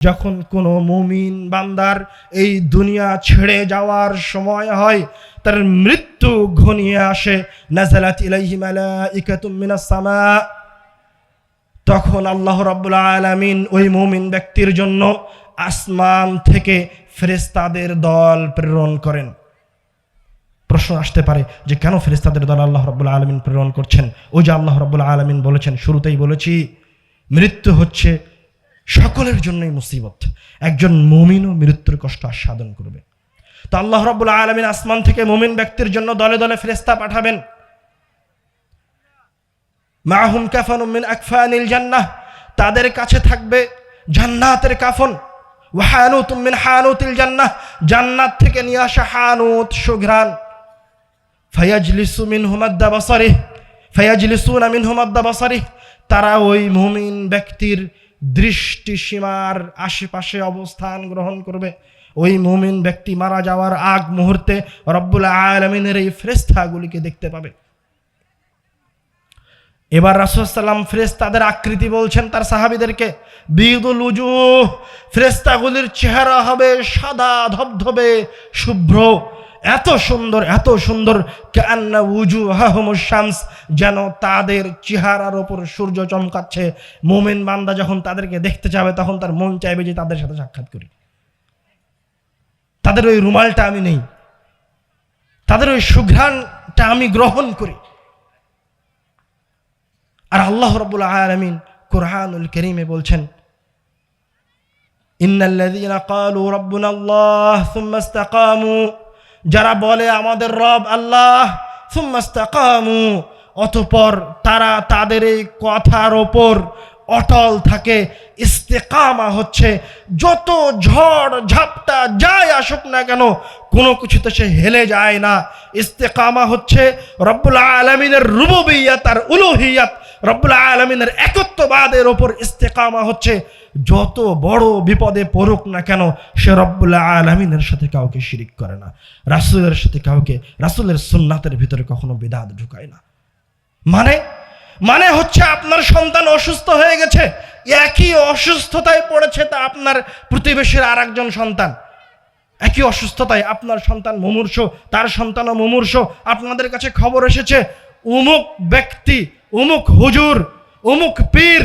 যখন কোনো মুমিন বান্দার এই দুনিয়া ছেড়ে যাওয়ার সময় হয়, তার মৃত্যু ঘনিয়ে আসে। নাজালাত সামা। তখন আল্লাহ রাব্বুল আলামিন ওই মুমিন ব্যক্তির জন্য আসমান থেকে ফেরেস্তাদের দল প্রেরণ করেন। প্রশ্ন আসতে পারে যে কেন ফেরেস্তাদের দল আল্লাহ রাব্বুল আলামিন প্রেরণ করছেন? ওই যে আল্লাহ রাব্বুল আলামিন বলেছেন, শুরুতেই বলেছি, মৃত্যু হচ্ছে সকলের জন্যই মুসিবত। একজন মুমিনও মৃত্যুর কষ্ট আস্বাদন করবে। তো আল্লাহ রাব্বুল আলামিন আসমান থেকে মুমিন ব্যক্তির জন্য দলে দলে ফেরেস্তা পাঠাবেন। মাহুম কাফান মিন আকফানিল জান্নাহ। তাদের কাছে থাকবে জান্নাতের কাফন। ওয়াহানুত মিন হানুতিল জান্নাহ। জান্নাত থেকে নিয়ে আসা হানুত সুঘ্রাণ। ফায়াজলিসু মিন হুমাদ্দা বাসারিহ। ফায়াজলিসুনা মিন হুমাদ্দা বাসারিহ। তারা ওই মুমিন ব্যক্তির দৃষ্টি সীমার আশেপাশে অবস্থান গ্রহণ করবে। ওই মুমিন ব্যক্তি মারা যাওয়ার আগ মুহূর্তে রব্বুল আলমিনের এই ফ্রেস্তাগুলিকে দেখতে পাবে। এবার রাসুসাল্লাম ফ্রেস্তাদের আকৃতি বলছেন তার সাহাবিদেরকে, বিদুল উজু ফ্রেস্তাগুলির চেহারা হবে সাদা, ধবধবে, শুভ্র। এত সুন্দর এত সুন্দর উজু শামস যেন তাদের চেহারার ওপর সূর্য চমকাচ্ছে। মোমেন বান্দা যখন তাদেরকে দেখতে যাবে, তখন তার মন চাইবে যে তাদের সাথে সাক্ষাৎ করি। তাদের ওই রুমালটা আমি নেই। তাদের ওই সুঘ্রাণটা আমি গ্রহণ করি। আর আল্লাহ রব্বুল আলমিন কোরআনুল করিমে বলছেন ইন্নাল্লাযীনা ক্বালু রাব্বুনা আল্লাহ সুম্মা যারা বলে আমাদের রব আল্লাহ সুম্মা অতপর তারা তাদের এই কথার ওপর অটল থাকে, ইস্তেকামা হচ্ছে, যত ঝড় ঝাপটা যায় আসুক না কেন, কোনো কিছুতে সে হেলে যায় না। ইস্তেকামা হচ্ছে, রব্বুল আলমিনের রুববিয়াত আর উলুহিয়াত রব্বুল আলমিনের একত্ববাদের ওপর ইস্তেকামা হচ্ছে, যত বড় বিপদে পড়ুক না কেন, সে রব্বুল্লাহ আলমিনের সাথে কাউকে শিরিক করে না। রাসুলের সাথে কাউকে, রাসুলের সুন্নাতের ভিতরে কখনো বিদাত ঢুকায় না। মানে? মানে হচ্ছে আপনার সন্তান অসুস্থ হয়ে গেছে, একই অসুস্থতায় পড়েছে তা আপনার প্রতিবেশীর আর একজন সন্তান। একই অসুস্থতায় আপনার সন্তান মুমূর্ষ, তার সন্তানও মুমূর্ষ। আপনাদের কাছে খবর এসেছে, উমুক ব্যক্তি উমুক হুজুর অমুক পীর,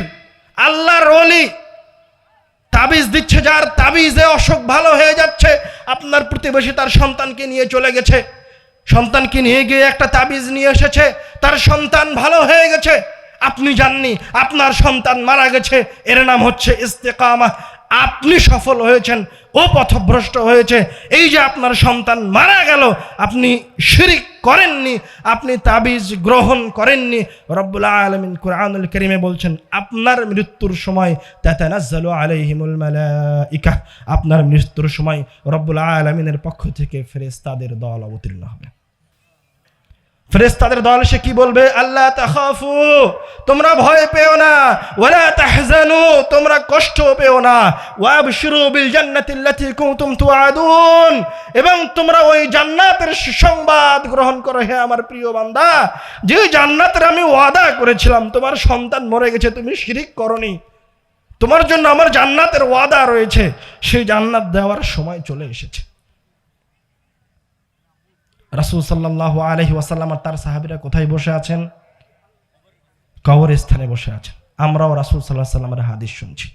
আল্লাহর অলি তাবিজ দিচ্ছে যার তাবিজে অসুখ ভালো হয়ে যাচ্ছে, আপনার প্রতিবেশী তার সন্তানকে নিয়ে চলে গেছে। সন্তানকে নিয়ে গিয়ে একটা তাবিজ নিয়ে এসেছে, তার সন্তান ভালো হয়ে গেছে। আপনি জাননি, আপনার সন্তান মারা গেছে, এর নাম হচ্ছে ইস্তেকামা। আপনি সফল হয়েছেন, ও পথভ্রষ্ট হয়েছে, এই যে আপনার সন্তান মারা গেল, আপনি শিরিক করেননি, আপনি তাবিজ গ্রহণ করেননি, রব্বুল আলমিন কুরআনুল করিমে বলছেন, আপনার মৃত্যুর সময় তাতানাজ্জালু আলাইহিমুল মালাইকা, আপনার মৃত্যুর সময় রব্বুল আলমিনের পক্ষ থেকে ফেরেশতাদের দল অবতীর্ণ হবে। ফেরেশতাদের দল সে কি বলবে? আল্লাহ তাখাফু, তোমরা ভয় পেও না, ওয়ালা তাহজানু, তোমরা কষ্ট পেও না। ওয়াবশিরু বিল জান্নাতিল্লাতী কুনতুম তুআদুন, এবং তোমরা ওই জান্নাতের সুসংবাদ গ্রহণ করো, হে আমার প্রিয় বান্দা। যে জান্নাতের আমি ওয়াদা করেছিলাম, তোমার সন্তান মরে গেছে, তুমি শিরিক করনি। তোমার জন্য আমার জান্নাতের ওয়াদা রয়েছে, সেই জান্নাত দেওয়ার সময় চলে এসেছে। রাসুল সাল্লাহ আলহি ওয়াসাল্লাম আর তার সাহাবিরা কোথায় বসে আছেন? কবর স্থানে বসে আছেন। আমরাও রাসুল সাল্লাহ সাল্লামের হাদিস শুনছি।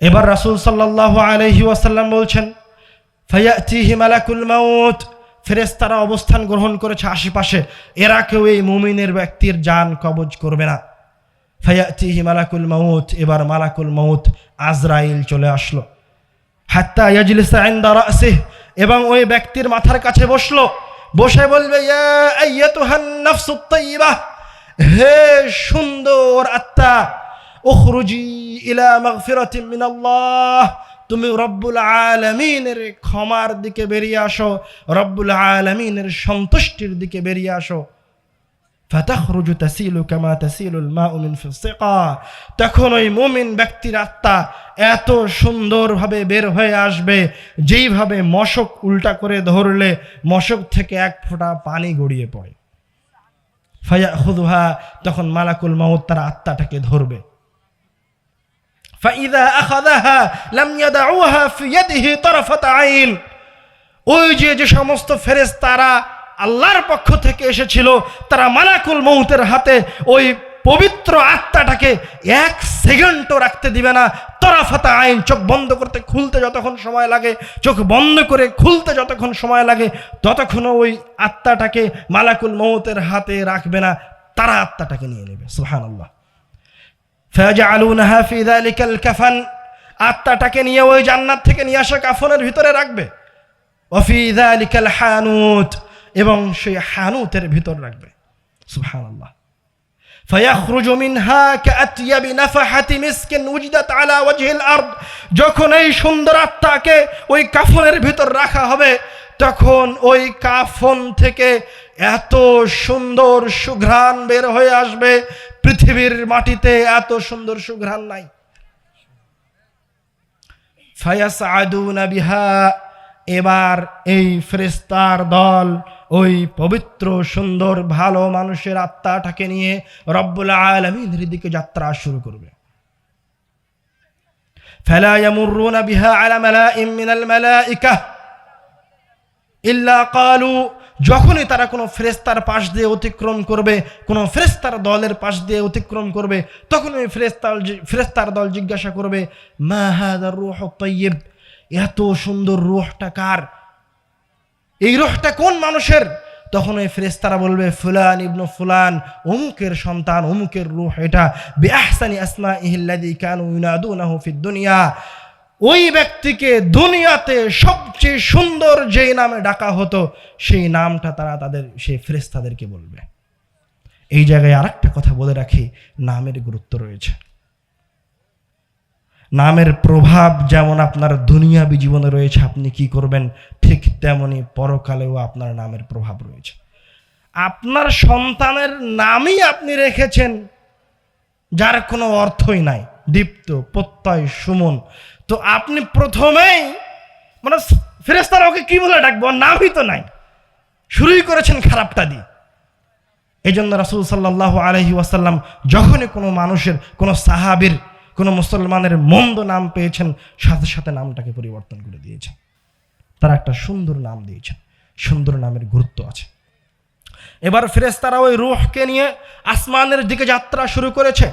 এবার রাসুল সাল্লাহ আলহি ওয়াসাল্লাম বলছেন মাউত। ফেরেস্তারা অবস্থান গ্রহণ করেছে আশেপাশে। এরা কেউ এই মুমিনের ব্যক্তির যান কবজ করবে না। ফাইয়াতিহি মালাকুল মাউত। এবার মালাকুল মাউত আজরাইল চলে আসলো। হাত্তা ইয়াজলিসা ইনদা রাসিহ। এবং ওই ব্যক্তির মাথার কাছে বসল। বসে বলবে হে সুন্দর আত্মা, উখরুজি ইলা মাগফিরাতিন মিনাল্লাহ, তুমি রব্বুল আলমিনের ক্ষমার দিকে বেরিয়ে আসো, রব্বুল আলমিনের সন্তুষ্টির দিকে বেরিয়ে আসো। ফাতাখরুজু তাসিলু কামা তাসিলুল মা উমিন ফিসিকা তখন ওই মুমিন ব্যক্তির আত্মা এত সুন্দরভাবে বের হয়ে আসবে, যেইভাবে মশক উল্টা করে ধরলে মশক থেকে এক ফোঁটা পানি গড়িয়ে পড়ে। ফায়া খুদুহা তখন মালাকুল মাউত তার আত্মাটাকে ধরবে। ফাইদা আখাদাহা লাম ইয়াদাউহা ফি ইয়াদিহি তারফাত আইন। ওই যে যে সমস্ত ফেরেশতারা আল্লাহর পক্ষ থেকে এসেছিল, তারা মালাকুল মৌতের হাতে ওই পবিত্র আত্মাটাকে এক সেকেন্ডও রাখতে দিবে না। তরাফাতা আইন, চোখ বন্ধ করতে খুলতে যতক্ষণ সময় লাগে, চোখ বন্ধ করে খুলতে যতক্ষণ সময় লাগে, ততক্ষণও ওই আত্মাটাকে মালাকুল মৌতের হাতে রাখবে না, তারা আত্মাটাকে নিয়ে নেবে। সুহান আল্লাহ ফাজালুনাহা ফি যালিকাল কাফান, আত্মাটাকে নিয়ে ওই জান্নাত থেকে নিয়ে আসা কাফনের ভিতরে রাখবে। ওফি যালিকাল হানুত এবং সেই হানুতের ভিতর রাখবে সুবহানাল্লাহ فيخرج منها كأطيب نفحة مسك وجدت على وجه الأرض যখন এই সুন্দর আত্মাকে ওই কাফনের ভিতর রাখা হবে তখন ওই কাফন থেকে এত সুন্দর সুঘ্রাণ বের হয়ে আসবে পৃথিবীর মাটিতে এত সুন্দর সুঘ্রাণ নাই ফায়াসআদুনা বিহা এবার এই ফেরেস্তার দল ওই পবিত্র সুন্দর ভালো মানুষের আত্মাটাকে নিয়ে রব্বুল আলমিনের দিকে যাত্রা শুরু করবে فلا يمرون بها على ملائ من الملائكة إلا قالوا যখনই তারা কোনো ফেরেস্তার পাশ দিয়ে অতিক্রম করবে কোনো ফেরেস্তার দলের পাশ দিয়ে অতিক্রম করবে তখন ওই ফেরেস্তার ফেরেস্তার দল জিজ্ঞাসা করবে মা হাদার রুহ তৈব এত সুন্দর রুহটা কার এই রুহটা কোন মানুষের? তখন ওই ফেরেস্তারা বলবে, ফুলান ইবনু ফুলান, অমুকের সন্তান, অমুকের রুহ এটা। বেআহসানি আসমা ইহিল্লাদি কানু ইউনাদুনাহু ফিদ দুনিয়া। ওই ব্যক্তিকে দুনিয়াতে সবচেয়ে সুন্দর যেই নামে ডাকা হতো, সেই নামটা তারা তাদের, সেই ফেরেস্তাদেরকে বলবে। এই জায়গায় আরেকটা কথা বলে রাখি, নামের গুরুত্ব রয়েছে। নামের প্রভাব যেমন আপনার দুনিয়াবি জীবনে রয়েছে, আপনি কি করবেন? ঠিক তেমনি পরকালেও আপনার নামের প্রভাব রয়েছে। আপনার সন্তানের নামই আপনি রেখেছেন, যার কোনো অর্থই নাই। দীপ্ত, প্রত্যয়, সুমন। তো আপনি প্রথমেই মানে ফেরেস্তারা ওকে কি বলে ডাকবো? নামই তো নাই। শুরুই করেছেন খারাপটা দিয়ে। এই জন্য রাসুল সাল্লাহ আলহি ওয়াসাল্লাম যখনই কোনো মানুষের, কোনো সাহাবির কোনো মুসলমানের মন্দ নাম পেয়েছেন, সাথে সাথে নামটাকে পরিবর্তন করে দিয়েছেন। তারা একটা সুন্দর নাম দিয়েছেন, সুন্দর নামের গুরুত্ব আছে। এবার ফেরেস্তারা ওই রুহকে নিয়ে আসমানের দিকে যাত্রা শুরু করেছে।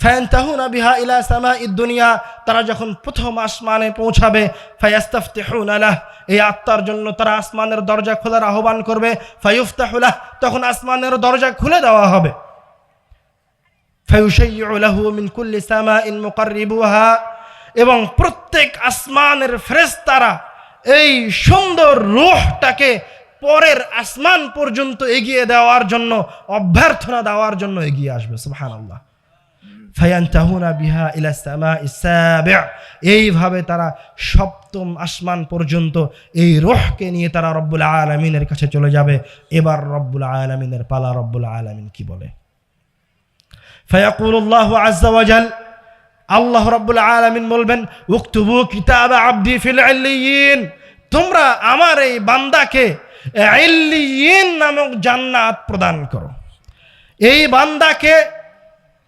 ফায়ান্তাহুনা বিহা ইলা সামা দুনিয়া, তারা যখন প্রথম আসমানে পৌঁছাবে, ফায়াস্তাফতিহুন আলাহ এই আত্মার জন্য তারা আসমানের দরজা খোলার আহ্বান করবে ফায়ুফতাহুলাহ তখন আসমানের দরজা খুলে দেওয়া হবে। এবং প্রত্যেক আসমানের ফেরেশতারা এই সুন্দর রূহটাকে পরের আসমান পর্যন্ত এগিয়ে দেওয়ার জন্য, অভ্যর্থনা দেওয়ার জন্য এগিয়ে আসবে, সুবহানাল্লাহ। ফায়ান্তাহুনা বিহা ইলা সামা ইসাবিআ এইভাবে তারা সপ্তম আসমান পর্যন্ত এই রোহকে নিয়ে তারা রব্বুল আলামিনের কাছে চলে যাবে। এবার রব্বুল আলামিনের পালা রব্বুল আলামিন কি বলে? ফায়াকুলুল্লাহু আজ্জা ওয়াজাল আল্লাহ রব্বুল আলামিন বলবেন, উক্তুবু কিতাব আবদি ফিল ইল্লিয়িন। তোমরা আমার এই বান্দাকে ইল্লিয়িন নামক জান্নাত প্রদান করো। এই বান্দাকে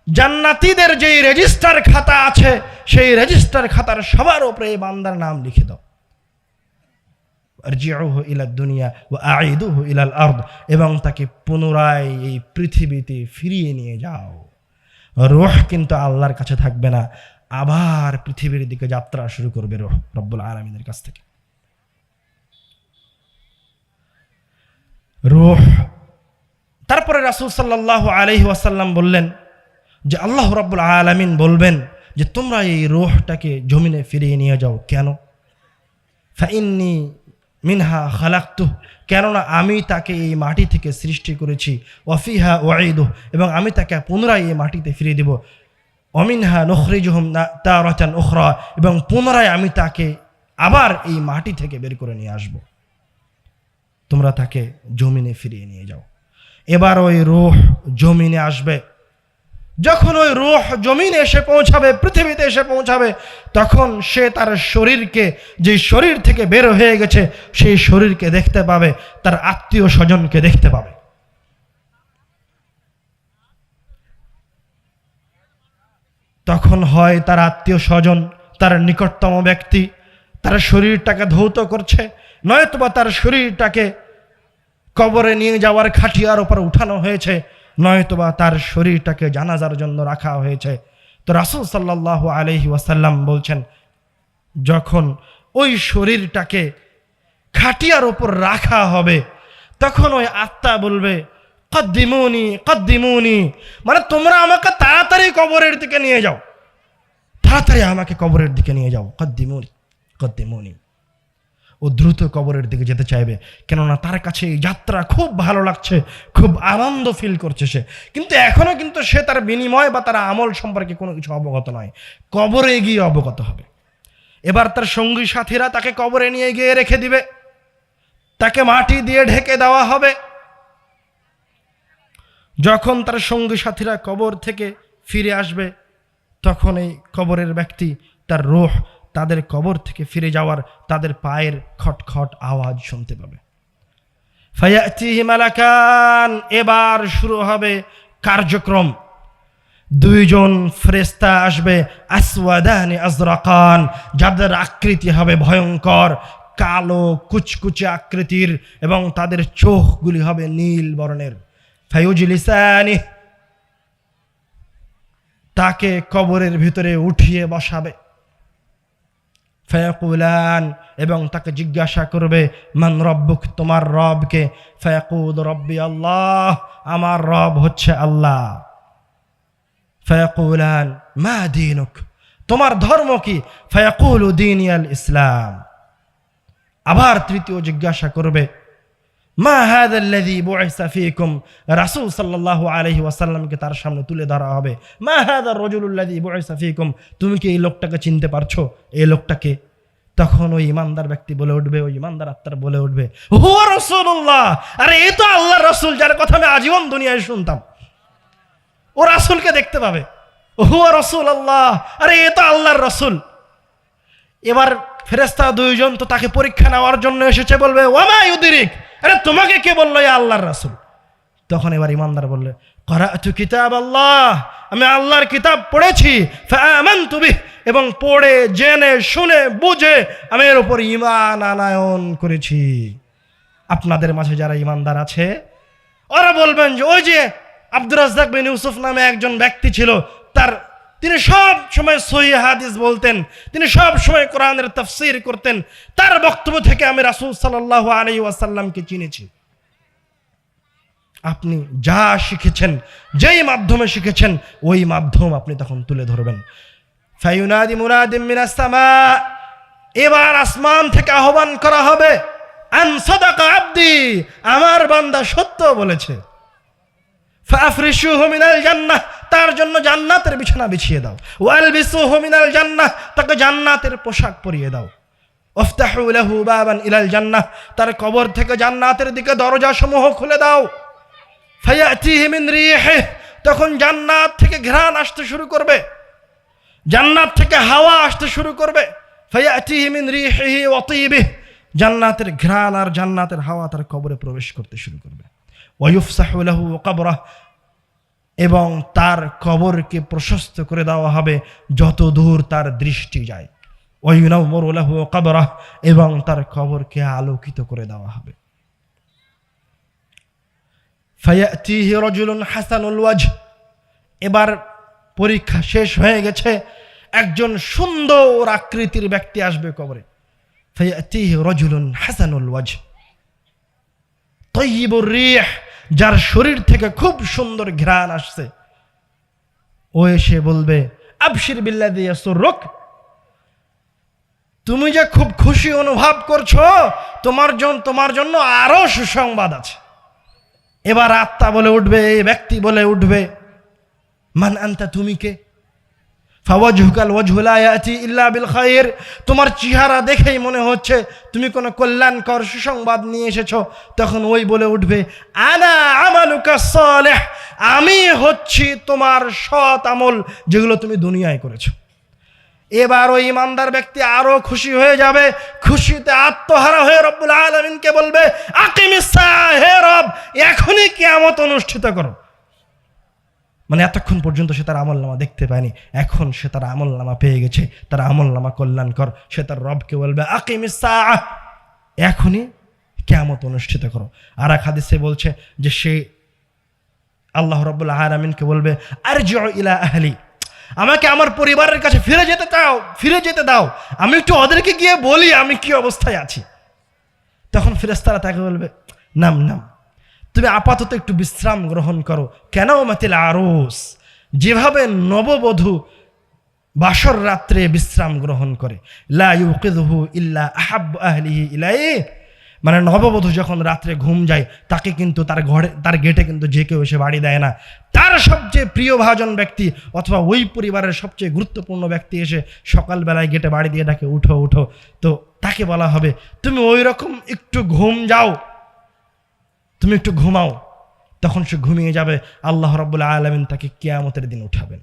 জান্নাতীদের যেই রেজিস্টার খাতা আছে, সেই রেজিস্টার খাতার সবার উপরে এই বান্দার নাম লিখে দাও। আরজিউহু ইলা দুনিয়া ওয়া আইদুহু ইলাল আরদ এবং তাকে পুনরায় এই পৃথিবীতে ফিরিয়ে নিয়ে যাও। রুহ কিন্তু আল্লাহর কাছে থাকবে না। আবার পৃথিবীর দিকে যাত্রা শুরু করবে রোহ রব্বুল আলমিনের কাছ থেকে। রোহ, তারপরে রাসূল সাল্লাল্লাহু আলাইহি ওয়াসাল্লাম বললেন যে, আল্লাহ রব্বুল আলামিন বলবেন যে, তোমরা এই রোহটাকে জমিনে ফিরিয়ে নিয়ে যাও। কেন? ফাইন্নি মিনহা খালাক্তু কেননা আমি তাকে এই মাটি থেকে সৃষ্টি করেছি, ওয়াফিহা ওয়াইদু এবং আমি তাকে পুনরায় এই মাটিতে ফিরিয়ে দেব। অমিনহা নখরিজুহম তারাতান উখরা, এবং পুনরায় আমি তাকে আবার এই মাটি থেকে বের করে নিয়ে আসব। তোমরা তাকে জমিনে ফিরিয়ে নিয়ে যাও। এবার ওই রোহ জমিনে আসবে। যখন ওই রুহ জমিনে এসে পৌঁছাবে, পৃথিবীতে এসে পৌঁছাবে, তখন সে তার শরীরকে যে শরীর থেকে বের হয়ে গেছে, সেই শরীরকে দেখতে পাবে, তার আত্মীয় স্বজনকে দেখতে পাবে। তখন হয় তার আত্মীয় স্বজন, তার নিকটতম ব্যক্তি, তার শরীরটাকে ধৌত করছে, নয়তোবা তার শরীরটাকে কবরে নিয়ে যাওয়ার খাটিয়ার উপর উঠানো হয়েছে। নয়তোবা তার শরীরটাকে জানাজার জন্য রাখা হয়েছে। তো রাসুল সাল্লাহ আলহি ওয়াসাল্লাম বলছেন, যখন ওই শরীরটাকে খাটিয়ার ওপর রাখা হবে, তখন ওই আত্মা বলবে, কদ্দিমুনি কদ্দিমুনি। মানে তোমরা আমাকে তাড়াতাড়ি কবরের দিকে নিয়ে যাও। তাড়াতাড়ি আমাকে কবরের দিকে নিয়ে যাও। কদ্দিমুনি কদ্দিমুনি। ও দ্রুত কবরের দিকে যেতে চাইবে। কেননা তার কাছে এই যাত্রা খুব ভালো লাগছে, খুব আনন্দ ফিল করছে সে। কিন্তু এখনও কিন্তু সে তার বিনিময় বা তার আমল সম্পর্কে কোনো কিছু অবগত নয়। কবরে গিয়ে অবগত হবে। এবার তার সঙ্গী সাথীরা তাকে কবরে নিয়ে গিয়ে রেখে দিবে। তাকে মাটি দিয়ে ঢেকে দেওয়া হবে। যখন তার সঙ্গী সাথীরা কবর থেকে ফিরে আসবে, তখন এই কবরের ব্যক্তি তার রোহ তাদের কবর থেকে ফিরে যাওয়ার তাদের পায়ের খটখট আওয়াজ শুনতে পাবে। ফায়াতিহি মালাকান, এবার শুরু হবে কার্যক্রম। দুইজন ফ্রেস্তা আসবে, আসওয়াদানি আজরাকান, যাদের আকৃতি হবে ভয়ঙ্কর, কালো কুচকুচে আকৃতির এবং তাদের চোখগুলি হবে নীল বর্ণের। ফায়ুজলিসানি, তাকে কবরের ভিতরে উঠিয়ে বসাবে। ফয়াকুলান, এবং তাকে জিজ্ঞাসা করবে, মান রব্বুক, তোমার রবকে? ফয়াকুল রব্বি আল্লাহ, আমার রব হচ্ছে আল্লাহ। ফয়াকুলান, মা দিনুক, তোমার ধর্ম কি? ফয়াকুল উদ্দিন ইসলাম। আবার তৃতীয় জিজ্ঞাসা করবে মা হাদাল্লাযী বুইসা ফীকুম? রাসূল সাল্লাল্লাহু আলাইহি ওয়াসাল্লামকে তার সামনে তুলে ধরা হবে। মা হাদার রাজুলুল্লাযী বুইসা ফীকুম? তুমি কি এই লোকটাকে চিনতে পারছ? এই লোকটাকে? তখন ওই ইমানদার ব্যক্তি বলে উঠবে, ওই ইমানদার আত্মার বলে উঠবে, হুয়া রাসূলুল্লাহ! আরে এই তো আল্লাহর রাসূল, যার কথা আমি আজীবন দুনিয়ায় শুনতাম। ও রাসূলকে দেখতে পাবে। হুয়া রাসূলুল্লাহ! আরে, এ তো আল্লাহর রাসূল। এবার ফেরেস্তা দুইজন তো তাকে পরীক্ষা নেওয়ার জন্য এসেছে, বলবে ওয়ামা ইউদিরিক? আরে তোমাকে কে বলল এই আল্লাহর রাসুল? তখন এবার ইমানদার বললে করাতু কিতাব আল্লাহ আমি আল্লাহর কিতাব পড়েছি বিহ, এবং পড়ে, জেনে, শুনে, বুঝে আমি এর উপর ইমান আনায়ন করেছি। আপনাদের মাঝে যারা ইমানদার আছে, ওরা বলবেন যে, ওই যে আব্দুর রাজ্জাক বিন ইউসুফ নামে একজন ব্যক্তি ছিল, তার তিনি সব সময় সহি হাদিস বলতেন, তিনি সব সময় কোরআনের তফসির করতেন। তার বক্তব্য থেকে আমি রাসূল সাল্লাল্লাহু আলাইহি ওয়াসাল্লামকে চিনেছি। আপনি যা শিখেছেন, যেই মাধ্যমে শিখেছেন, ওই মাধ্যম আপনি তখন তুলে ধরবেন। ফায়ুনাদি মুনাদিম মিনাস সামা, এবার আসমান থেকে আহ্বান করা হবে, আন আমার বান্দা সত্য বলেছে। ফাফরিশুহু মিনাল জান্নাহ তার জন্য জান্নাতের বিছানা বিছিয়ে দাও। ওয়ালবিসুহু মিনাল জান্নাহ, তাকে জান্নাতের পোশাক পরিয়ে দাও। ওফতাহু লাহু বাবান ইলাল জান্নাহ, তার কবর থেকে জান্নাতের দিকে দরজা সমূহ খুলে দাও। ফায়াতিহি মিন রিহি তখন জান্নাত থেকে ঘ্রাণ আসতে শুরু করবে। জান্নাত থেকে হাওয়া আসতে শুরু করবে। ফায়াতিহি মিন রিহিহি ওয়া তিবিহি, জান্নাতের ঘ্রাণ আর জান্নাতের হাওয়া তার কবরে প্রবেশ করতে শুরু করবে। ওয়ুফসাহু লাহু কবরাহ এবং তার কবরকে প্রশস্ত করে দেওয়া হবে যত দূর তার দৃষ্টি যায়। ওয়ুনাউমরু লাহু কবরাহ এবং তার কবরকে আলোকিত করে দেওয়া হবে। রাজুলুন এবার পরীক্ষা শেষ হয়ে গেছে। একজন সুন্দর আকৃতির ব্যক্তি আসবে কবরে। ফায়াতিহি রাজুলুন হাসানুল ওয়াজ। তৈবুর রিহ। যার শরীর থেকে খুব সুন্দর ঘ্রাণ আসছে। ও এসে বলবে, আবশির বিল্লা দিয়ে রোক তুমি যে খুব খুশি অনুভব করছ, তোমার জন্য তোমার জন্য আরও সুসংবাদ আছে। এবার আত্মা বলে উঠবে, এই ব্যক্তি বলে উঠবে, মান আন্তা, তুমি কে? ফাওয়াজহুকাল ওয়াজহুলা ইয়াতি ইল্লা বিল খাইর। তোমার চেহারা দেখেই মনে হচ্ছে তুমি কোনো কল্যাণকর সুসংবাদ নিয়ে এসেছ। তখন ওই বলে উঠবে, আনা আমালুকা সালেহ। আমি হচ্ছি তোমার সৎ আমল যেগুলো তুমি দুনিয়ায় করেছ। এবার ওই ইমানদার ব্যক্তি আরও খুশি হয়ে যাবে, খুশিতে আত্মহারা হয়ে রব্বুল আলমিনকে বলবে, আকিমিসা হে রব, এখনই কিয়ামত অনুষ্ঠিত করো। মানে এতক্ষণ পর্যন্ত সে তার আমল নামা দেখতে পায়নি, এখন সে তার আমল নামা পেয়ে গেছে, তার আমল নামা কল্যাণকর, সে তার রবকে বলবে এখনই কেয়ামত অনুষ্ঠিত করো। আর এক হাদিসে বলছে যে সে আল্লাহ রব্বুল্লাহ আলমিনকে বলবে আর ইলা আহলি, আমাকে আমার পরিবারের কাছে ফিরে যেতে চাও, ফিরে যেতে দাও, আমি একটু ওদেরকে গিয়ে বলি আমি কি অবস্থায় আছি। তখন ফিরেস্তারা তাকে বলবে, নাম নাম। তুমি আপাতত একটু বিশ্রাম গ্রহণ করো। কেন মাতিল আরস? যেভাবে নববধূ বাসর রাত্রে বিশ্রাম গ্রহণ করে। লা ইউকিদহু ইল্লা আহাব আহলিহি ইলাই মানে নববধূ যখন রাত্রে ঘুম যায়, তাকে কিন্তু তার ঘরে, তার গেটে কিন্তু যে কেউ এসে বাড়ি দেয় না। তার সবচেয়ে প্রিয় ভাজন ব্যক্তি অথবা ওই পরিবারের সবচেয়ে গুরুত্বপূর্ণ ব্যক্তি এসে সকালবেলায় গেটে বাড়ি দিয়ে ডাকে, উঠো উঠো। তো তাকে বলা হবে, তুমি ওই রকম একটু ঘুম যাও। তুমি একটু ঘুমাও। তখন সে ঘুমিয়ে যাবে। আল্লাহ রব্বুল্লাহ আলমিন তাকে কেয়ামতের দিন উঠাবেন।